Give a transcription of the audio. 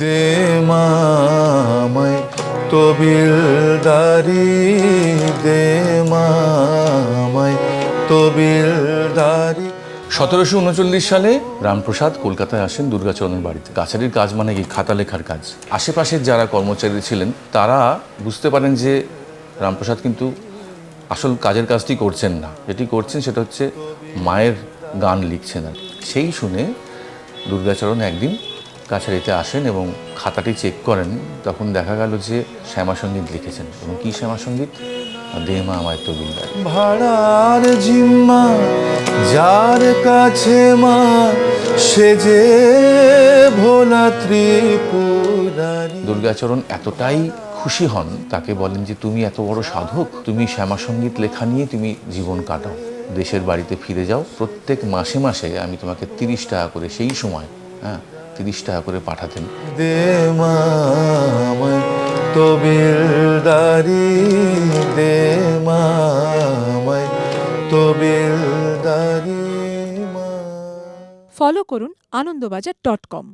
দে মামায় তবিলদারি দে মামায় তবিলদারি সতেরোশো উনচল্লিশ সালে রামপ্রসাদ কলকাতায় আসেন দুর্গাচরণের বাড়িতে। কাছারির কাজ মানে কি? খাতা লেখার কাজ। আশেপাশের যারা কর্মচারী ছিলেন, তারা বুঝতে পারেন যে রামপ্রসাদ কিন্তু আসল কাজের কাজটি করছেন না। যেটি করছেন সেটা হচ্ছে মায়ের গান লিখছেন আর সেই শুনে দুর্গাচরণ একদিন কাছারিতে আসেন এবং খাতাটি চেক করেন তখন দেখা গেল যে শ্যামা সংগীত লিখেছেন। এবং কি শ্যামা সংগীত? দে মা আমায় তবিলদার ভাড়ার জিম্মা যার কাছে মা সে যে ভোলা ত্রিপুরারি। দুর্গাচরণ এতটাই খুশি হন তাকে বলেন যে তুমি এত বড় সাধক তুমি শ্যামা সংগীত লেখা নিয়ে তুমি জীবন কাটাও। দেশের বাড়িতে ফিরে যাও। প্রত্যেক মাসে মাসে আমি তোমাকে তিরিশ টাকা করে সেই সময় হ্যাঁ তিরিশ টাকা করে পাঠাতেন। দে তবিলদারি দে তবিলদারি ফলো করুন আনন্দবাজার ডট কম।